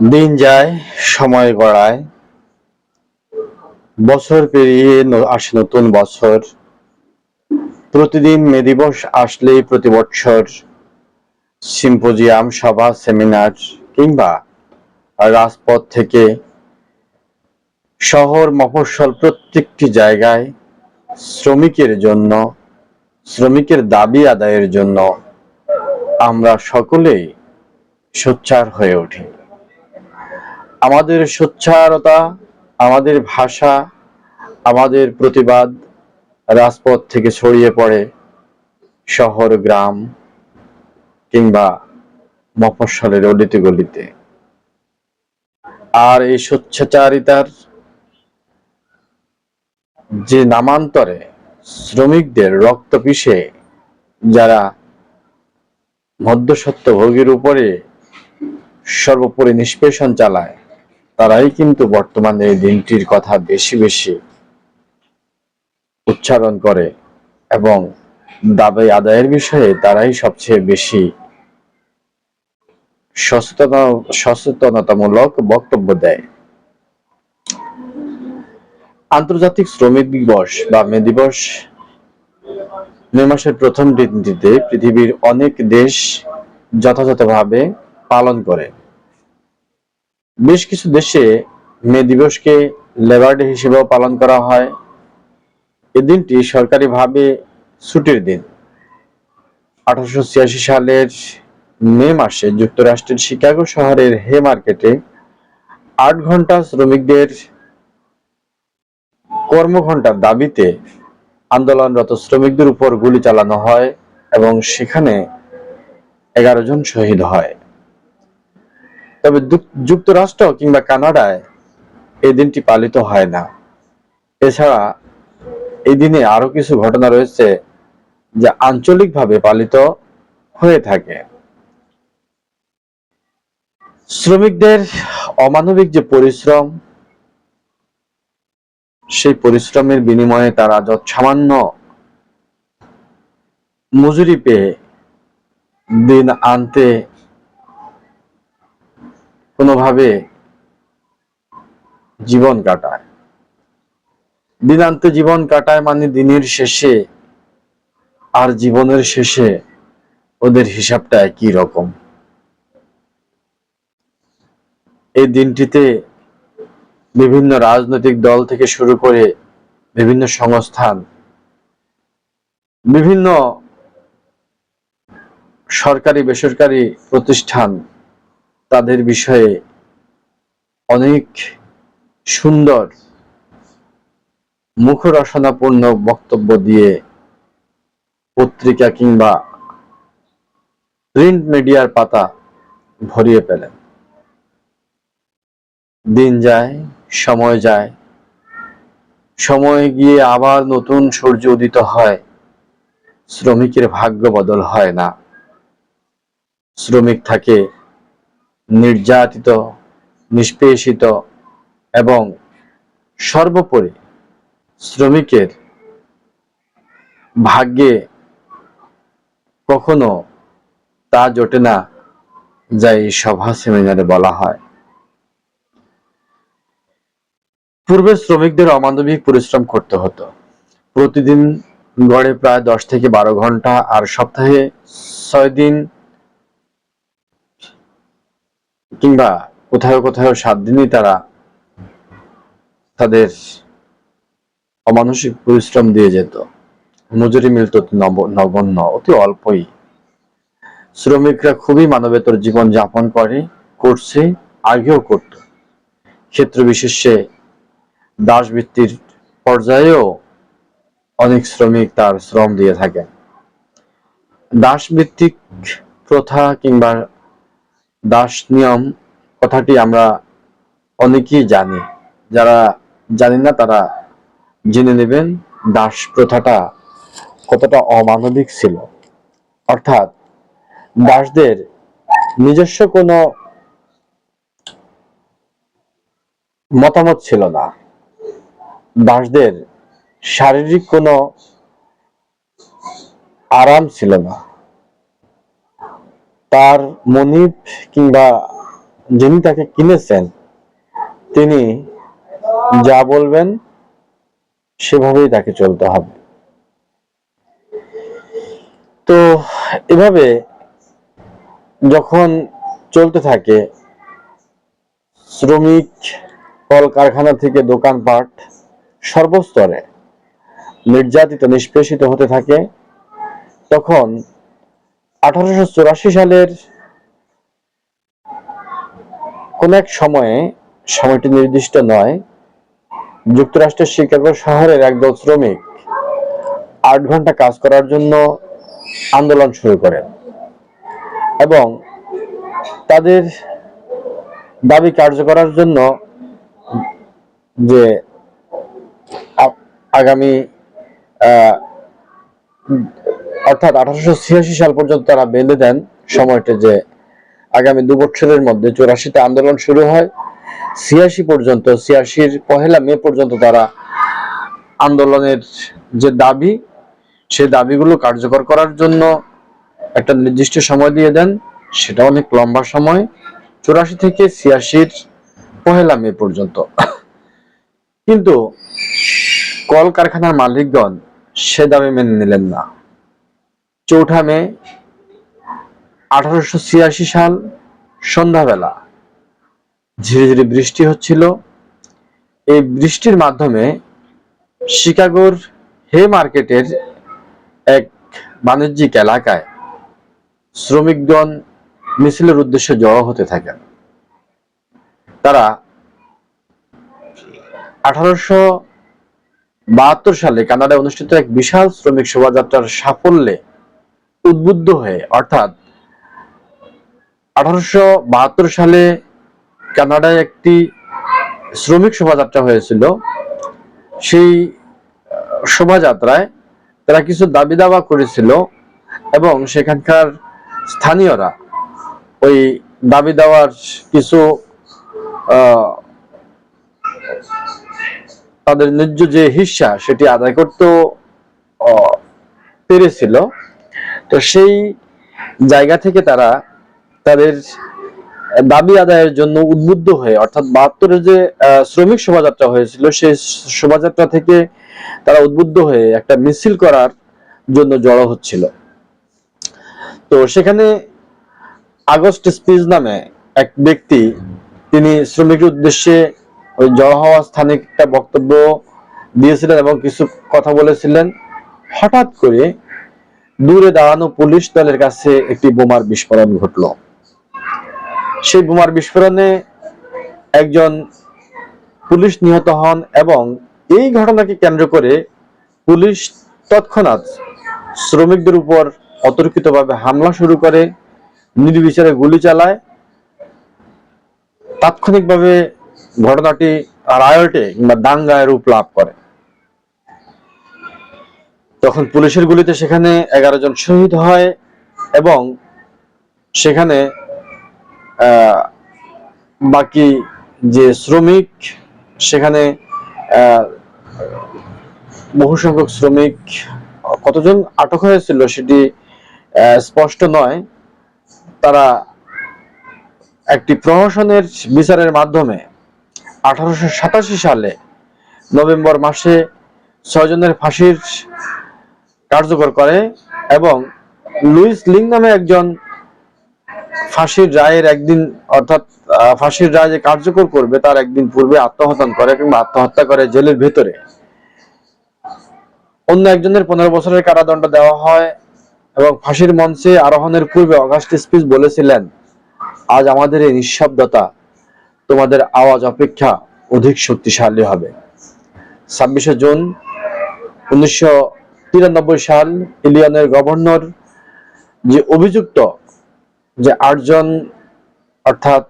দিন যায়, সময় গড়ায়। বছর পেরিয়ে আসে নতুন বছর। প্রতিদিন মে দিবস আসলেই প্রতি বছর সিম্পোজিয়াম, সভা, সেমিনার কিংবা রাজপথ থেকে শহর মফস্বল প্রত্যেকটি জায়গায় শ্রমিকের জন্য, শ্রমিকের দাবি আদায়ের জন্য আমরা সকলেই সোচ্চার হয়ে উঠি। আমাদের সোচ্চারতা, আমাদের ভাষা, আমাদের প্রতিবাদ রাজপথ থেকে ছড়িয়ে পড়ে শহর, গ্রাম কিংবা মফস্বলের অলিতে গলিতে। আর এই স্বচ্ছাচারিতার যে নামান্তরে শ্রমিকদের রক্ত পিষে যারা মধ্যসত্ত্ব ভোগীর উপরে সর্বোপরি নিষ্পেষণ চালায় তারাই কিন্তু বর্তমানে এই দিনটির কথা বেশি বেশি উচ্চারণ করে এবং দাবি আদায়ের বিষয়ে তারাই সবচেয়ে বেশি সচেতনতামূলক বক্তব্য দেয়। আন্তর্জাতিক শ্রমিক দিবস বা মে দিবস মে মাসের প্রথম দিনটিতে পৃথিবীর অনেক দেশ যথাযথভাবে পালন করে। বেশ কিছু দেশে মে দিবসকে লেবার ডে হিসেবেও পালন করা হয়। এই দিনটি সরকারিভাবে ছুটির দিন। আঠারোশো ছিয়াশি সালের মে মাসে যুক্তরাষ্ট্রের শিকাগো শহরের হে মার্কেটে আট ঘণ্টা শ্রমিকদের কর্মঘণ্টার দাবিতে আন্দোলনরত শ্রমিকদের উপর গুলি চালানো হয় এবং সেখানে এগারো জন শহীদ হয়। তবে যুক্তরাষ্ট্র কিংবা কানাডায় এই দিনটি পালিত হয় না। এছাড়া এই দিনে আরও কিছু ঘটনা রয়েছে যা আঞ্চলিকভাবে পালিত হয়ে থাকে। শ্রমিকদের অমানবিক যে পরিশ্রম, সেই পরিশ্রমের বিনিময়ে তারা যত সামান্য মজুরি পেয়ে দিন আনতে কোনোভাবে জীবন কাটায়। দিনান্তে জীবন কাটায় মানে দিনের শেষে আর জীবনের শেষে ওদের হিসাবটা একই রকম। এই দিনটিতে বিভিন্ন রাজনৈতিক দল থেকে শুরু করে বিভিন্ন সংস্থান, বিভিন্ন সরকারি বেসরকারি প্রতিষ্ঠান তাদের বিষয়ে অনেক সুন্দর মুখরসনাপূর্ণ বক্তব্য দিয়ে পত্রিকা কিংবা প্রিন্ট মিডিয়ার পাতা ভরিয়ে পেলেন দিন যায়, সময় যায়, সময় গিয়ে আবার নতুন সূর্য উদিত হয়, শ্রমিকের ভাগ্য বদল হয় না। শ্রমিক থাকে নির্যাতিত, নিষ্পেষিত এবং সর্বোপরি শ্রমিকের ভাগ্যে কখনো তা জোটে না, যা এই সভা সেমিনারে বলা হয়। পূর্বে শ্রমিকদের অমানবিক পরিশ্রম করতে হতো। প্রতিদিন গড়ে প্রায় দশ থেকে বারো ঘণ্টা আর সপ্তাহে ছয় দিন কিংবা কোথাও কোথাও সাত দিনই তারা তাদের অমানসিক পরিশ্রম দিয়ে যেত। মজুরি মিলত নগণ্য, অতি অল্পই। শ্রমিকরা খুবই মানবেতর জীবন যাপন করে, করছে, আগেও করত। ক্ষেত্র বিশেষে দাসবৃত্তির পর্যায়েও অনেক শ্রমিক তার শ্রম দিয়ে থাকেন। দাসভিত্তিক প্রথা কিংবা দাস নিয়ম কথাটি আমরা অনেকেই জানি। যারা জানি না, তারা জেনে নেবেন দাস প্রথাটা কতটা অমানবিক ছিল। অর্থাৎ দাসদের নিজস্ব কোনো মতামত ছিল না। দাসদের শারীরিক কোনো আরাম ছিল না। তার মনিব কিংবা যিনি তাকে কিনেছেন, তিনি যা বলবেন সেভাবেই তাকে চলতে হবে। তো এভাবে যখন চলতে থাকে, শ্রমিক কল কারখানা থেকে দোকানপাট সর্বস্তরে নির্যাতিত, নিষ্পেষিত হতে থাকে, তখন আঠারোশো চুরাশি সালের কোন এক সময়ে, সময়টি নির্দিষ্ট নয়, যুক্তরাষ্ট্রের শিকাগো শহরের একদল শ্রমিক আট ঘণ্টা কাজ করার জন্য আন্দোলন শুরু করেন এবং তাদের দাবি কার্য করার জন্য যে আগামী অর্থাৎ আঠারোশো ছিয়াশি সাল পর্যন্ত তারা বেঁধে দেন সময়টা যে আগামী দু বছরের মধ্যে চুরাশিতে আন্দোলন শুরু হয়। ছিয়াশি পর্যন্ত, ছিয়াশির পহেলা মে পর্যন্ত তারা আন্দোলনের যে দাবি সেই দাবিগুলো কার্যকর করার জন্য একটা নির্দিষ্ট সময় দিয়ে দেন। সেটা অনেক লম্বা সময়, চুরাশি থেকে ছিয়াশির পহেলা মে পর্যন্ত। কিন্তু কল কারখানার মালিকগণ সে দাবি মেনে নিলেন না। চৌঠা মে, আঠারোশো ছিয়াশি সাল, সন্ধ্যাবেলা। ঝিরে ঝিরে বৃষ্টি হচ্ছিল। এই বৃষ্টির মাধ্যমে শিকাগোর হে মার্কেটের এক বাণিজ্যিক এলাকায় শ্রমিকগণ মিছিলের উদ্দেশ্যে জড়ো হতে থাকেন। তারা আঠারোশো বাহাত্তর সালে কানাডায় অনুষ্ঠিত এক বিশাল শ্রমিক শোভাযাত্রার সাফল্যে উদ্বুদ্ধ হয়ে, অর্থাৎ আঠারোশো বাহাত্তর সালে কানাডায় একটি শ্রমিক শোভাযাত্রা হয়েছিল। সেই শোভাযাত্রায় তারা কিছু দাবি দাবা করেছিল এবং সেখানকার স্থানীয়রা ওই দাবি দেওয়ার কিছু তাদের ন্যায্য যে হিস্সা সেটি আদায় করতেও পেরেছিল। তো সেই জায়গা থেকে তারা তাদের দাবি আদায়ের জন্য উদ্বুদ্ধ হয়ে, অর্থাৎ বাহাত্তরে যে শ্রমিক শোভাযাত্রা হয়েছিল, সেই শোভাযাত্রা থেকে তারা উদ্বুদ্ধ হয়ে একটা মিছিল করার জন্য জড়ো হচ্ছিল। তো সেখানে আগস্ট স্পিচ নামে এক ব্যক্তি, তিনি শ্রমিকের উদ্দেশ্যে ওই জড়ো হওয়া স্থানে একটা বক্তব্য দিয়েছিলেন এবং কিছু কথা বলেছিলেন। হঠাৎ করে দূরে দাঁড়ানো পুলিশ দলের কাছে একটি বোমার বিস্ফোরণ ঘটলো। সেই বোমার বিস্ফোরণে একজন পুলিশ নিহত হন এবং এই ঘটনাকে কেন্দ্র করে পুলিশ তৎক্ষণাৎ শ্রমিকদের উপর অতর্কিতভাবে হামলা শুরু করে, নির্বিচারে গুলি চালায়। তাৎক্ষণিকভাবে ঘটনাটি রায়টে কিংবা দাঙ্গায় রূপ লাভ করে। তখন পুলিশের গুলিতে সেখানে এগারো জন শহীদ হয় এবং সেখানে বাকি যে শ্রমিক, সেখানে বহু সংখ্যক শ্রমিক, কতজন আটক হয়েছিল সেটি স্পষ্ট নয়। তারা একটি প্রহসনের বিচারের মাধ্যমে আঠারোশো সাতাশি সালে নভেম্বর মাসে ছয়জনের ফাঁসির কার্যকর করে এবং লুইস লিং নামে একজন ফাঁসির রায়ের একদিন, অর্থাৎ ফাঁসির রায় যে কার্যকর করবে তার একদিন পূর্বে আত্মহত্যা করে কিংবা আত্মহত্যা করে জেলের ভেতরে। অন্য একজনের পনেরো বছরের কারাদণ্ড দেওয়া হয় এবং ফাঁসির মঞ্চে আরোহণের পূর্বে অগাস্ট স্পিচ বলেছিলেন, আজ আমাদের এই নিঃশব্দতা তোমাদের আওয়াজ অপেক্ষা অধিক শক্তিশালী হবে। ছাব্বিশে জুন উনিশশো তিরানব্বই সাল ইলিয়নের গভর্নর যে অভিযুক্ত যে আটজন, অর্থাৎ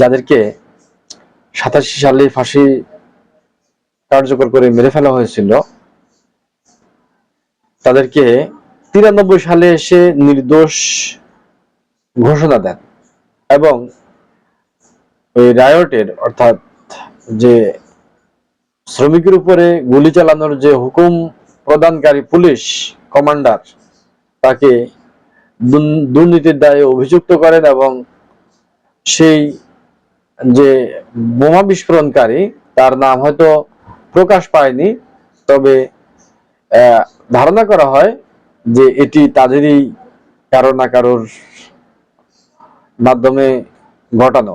যাদেরকে সাতাশি সালে ফাঁসি কার্যকর করে মেরে ফেলা হয়েছিল, তাদেরকে তিরানব্বই সালে এসে নির্দোষ ঘোষণা দেন এবং ওই রায়টের, অর্থাৎ যে শ্রমিকের উপরে গুলি চালানোর যে হুকুম প্রদানকারী পুলিশ কমান্ডার, তাকে দুর্ন- দুর্নীতির দায়ে অভিযুক্ত করেন এবং সেই যে বোমা বিস্ফোরণকারী, তার নাম হয়তো প্রকাশ পায়নি, তবে ধারণা করা হয় যে এটি তাদেরই কারও না কারোর মাধ্যমে ঘটানো।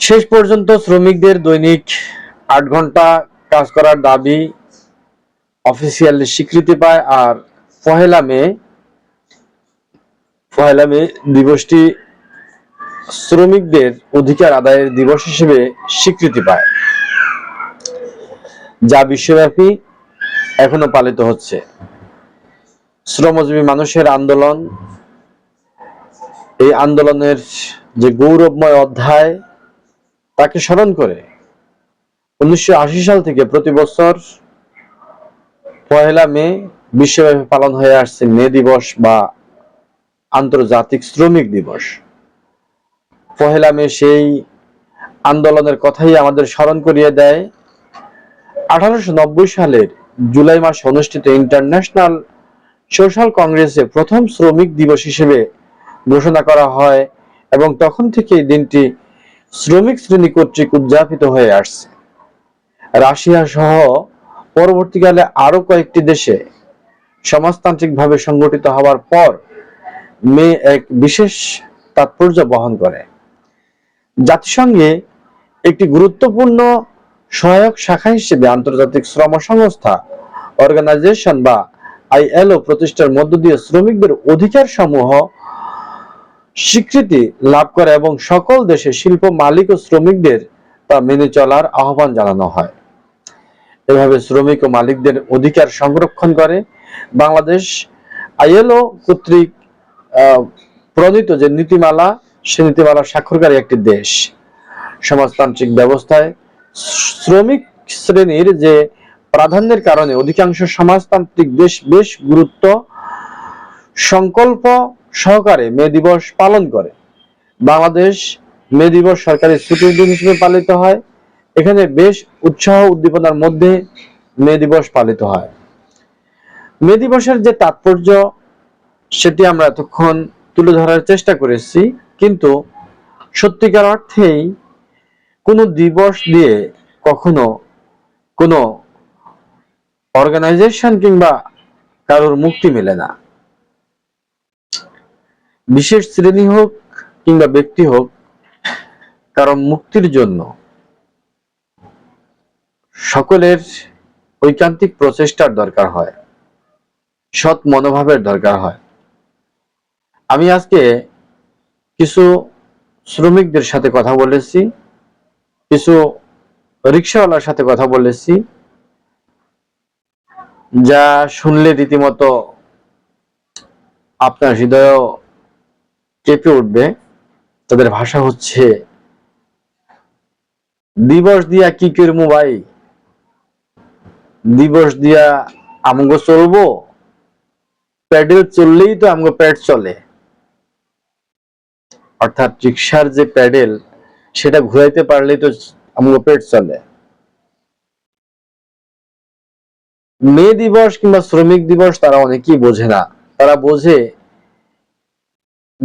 শেষ পর্যন্ত শ্রমিকদের দৈনিক আট ঘণ্টা কাজ করার দাবি অফিসিয়ালি স্বীকৃতি পায় আর পহেলা মে পহেলা মে দিবসটি শ্রমিকদের অধিকার আদায়ের দিবস হিসেবে স্বীকৃতি পায়। যা বিশ্বব্যাপী এখনও পালিত হচ্ছে। শ্রমজীবী মানুষের আন্দোলন, এই আন্দোলনের যে গৌরবময় অধ্যায় তাকে স্মরণ করে। উনিশশো আশি সাল থেকে প্রতি বছর পয়লা মে বিশ্বব্যাপী পালন হয়ে আসছে মে দিবস বা আন্তর্জাতিক শ্রমিক দিবস। পহেলা মে সেই আন্দোলনের কথাই আমাদের স্মরণ করিয়ে দেয়। আঠারোশো নব্বই সালের জুলাই মাসে অনুষ্ঠিত ইন্টারন্যাশনাল সোশ্যাল কংগ্রেসে প্রথম শ্রমিক দিবস হিসেবে ঘোষণা করা হয় এবং তখন থেকে দিনটি শ্রমিক শ্রেণি কর্তৃক উদযাপিত হয়ে আসছে। রাশিয়া সহ পরবর্তীকালে আরও কয়েকটি দেশে সমাজতান্ত্রিকভাবে সংগঠিত হওয়ার পর মে এক বিশেষ তাৎপর্য বহন করে। জাতিসংঘে একটি গুরুত্বপূর্ণ সহায়ক শাখা হিসেবে আন্তর্জাতিক শ্রম সংস্থা অর্গানাইজেশন বা আইএলও প্রতিষ্ঠার মধ্য দিয়ে শ্রমিকদের অধিকার সমূহ স্বীকৃতি লাভ করে এবং সকল দেশে শিল্প মালিক ও শ্রমিকদের তা মেনে চলার আহ্বান জানানো হয়। এভাবে শ্রমিক ও মালিকদের অধিকার সংরক্ষণ করে। বাংলাদেশ আইএলও কর্তৃক প্রণীত যে নীতিমালা, সে নীতিমালা স্বাক্ষরকারী একটি দেশ। সমাজতান্ত্রিক ব্যবস্থায় শ্রমিক শ্রেণির যে প্রাধান্যের কারণে অধিকাংশ সমাজতান্ত্রিক দেশ বেশ গুরুত্ব, সংকল্প সহকারে মে দিবস পালন করে। বাংলাদেশ মে দিবস সরকারি ছুটির দিন হিসেবে পালিত হয়। এখানে বেশ উৎসাহ উদ্দীপনার মধ্যে মে দিবস পালিত হয়। মে দিবসের যে তাৎপর্য, সেটি আমরা এতক্ষণ তুলে ধরার চেষ্টা করেছি। কিন্তু সত্যিকার অর্থেই কোনো দিবস দিয়ে কখনো কোনো অর্গানাইজেশন কিংবা কারোর মুক্তি মেলে না। বিশেষ শ্রেণি হোক কিংবা ব্যক্তি হোক, কারণ মুক্তির জন্য সকলের ঐকান্তিক প্রচেষ্টার দরকার হয়, সৎ মনোভাবের দরকার হয়। আমি আজকে কিছু শ্রমিকদের সাথে কথা বলেছি, কিছু রিক্সাওয়ালার সাথে কথা বলেছি, যা শুনলে রীতিমতো আপনার হৃদয় কেঁপে উঠবে, তাদের ভাষা হচ্ছে দিবস দিয়া কি করব ভাই? দিবস দিয়া আমগো চলবো, প্যাডেল চললেই তো আমগো পেট চলে। অর্থাৎ রিক্সার যে প্যাডেল, সেটা ঘুরাইতে পারলেই তো আমগো পেট চলে। মে দিবস কিংবা শ্রমিক দিবস তারা অনেকেই বোঝে না। তারা বোঝে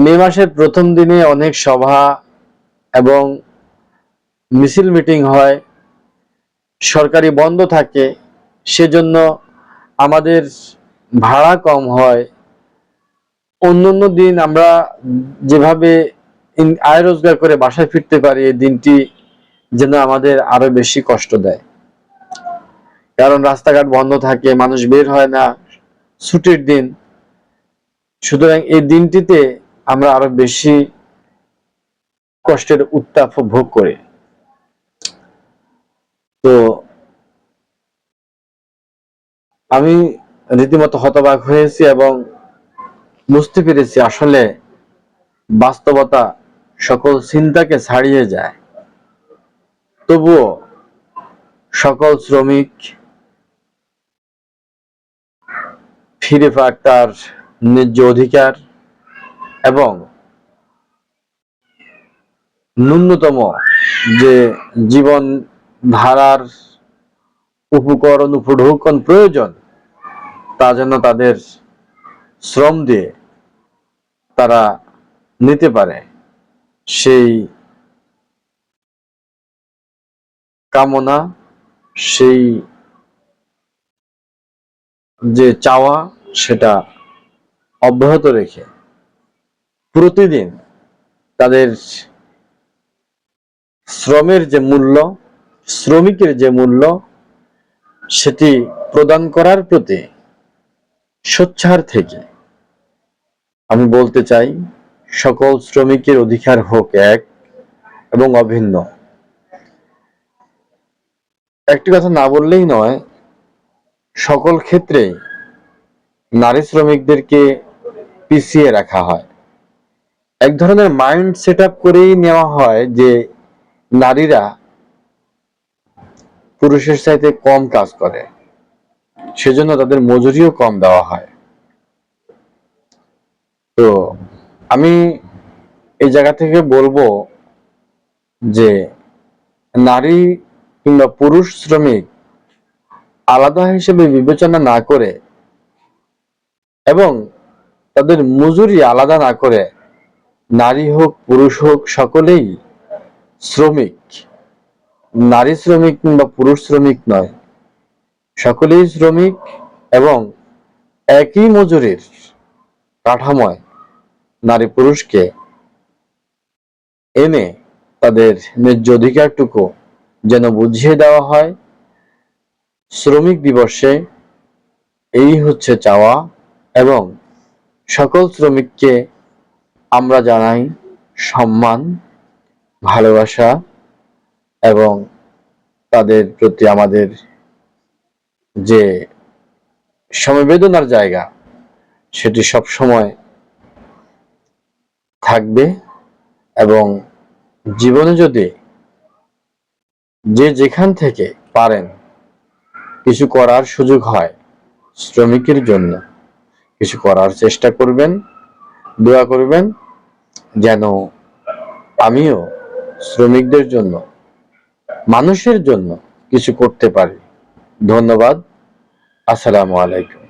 মে মাসের প্রথম দিনে অনেক সভা এবং মিছিল মিটিং হয়, সরকারি বন্ধ থাকে, সেজন্য আমাদের ভাড়া কম হয়। অন্য অন্য দিন আমরা যেভাবে আয় রোজগার করে বাসায় ফিরতে পারি, এই দিনটি যেন আমাদের আরও বেশি কষ্ট দেয়। কারণ রাস্তাঘাট বন্ধ থাকে, মানুষ বের হয় না, ছুটির দিন। সুতরাং এই দিনটিতে আমরা আরও বেশি কষ্টের উত্তাপ ভোগ করি। তো আমি রীতিমতো হতবাক হয়েছি এবং বুঝতে পেরেছি আসলে বাস্তবতা সকল চিন্তাকে ছাড়িয়ে যায়। তবুও সকল শ্রমিক ফিরে পাক তার ন্যায্য অধিকার এবং ন্যূনতম যে জীবন ধারার উপকরণ, উপঢৌকন প্রয়োজন, তা যেন তাদের শ্রম দিয়ে তারা নিতে পারে। সেই কামনা, সেই যে চাওয়া, সেটা অব্যাহত রেখে প্রতিদিন তাদের শ্রমের যে মূল্য, শ্রমিকের যে মূল্য, সেটি প্রদান করার প্রতি সোচ্চার থেকে আমি বলতে চাই, সকল শ্রমিকের অধিকার হোক এক এবং অভিন্ন। একটি কথা না বললেই নয়, সকল ক্ষেত্রে নারী শ্রমিকদেরকে পিছিয়ে রাখা হয়। এক ধরনের মাইন্ড সেট আপ করেই নেওয়া হয় যে নারীরা পুরুষের চাইতে কম কাজ করে। সেজন্য তাদের মজুরিও কম দেওয়া হয়। তো আমি এই জায়গা থেকে বলব যে নারী কিংবা পুরুষ শ্রমিক আলাদা হিসেবে বিবেচনা না করে এবং তাদের মজুরি আলাদা না করে নারী হোক, পুরুষ হোক, সকলেই শ্রমিক। নারী শ্রমিক কিংবা পুরুষ শ্রমিক নয়। সকলেই শ্রমিক এবং একই মজুরির কাঠামোয় নারী পুরুষকে এনে তাদের ন্যায্য অধিকারটুকু যেন বুঝিয়ে দেওয়া হয়। শ্রমিক দিবসে এই হচ্ছে চাওয়া এবং সকল শ্রমিককে আমরা জানাই সম্মান, ভালোবাসা এবং তাদের প্রতি আমাদের যে সমবেদনার জায়গা, সেটি সব সময় থাকবে এবং জীবনে যদি যে যেখান থেকে পারেন কিছু করার সুযোগ হয় শ্রমিকের জন্য, কিছু করার চেষ্টা করবেন। দোয়া করবেন যেন আমিও শ্রমিকদের জন্য মানুষের জন্য কিছু করতে পারি। ধন্যবাদ। আসসালামু আলাইকুম।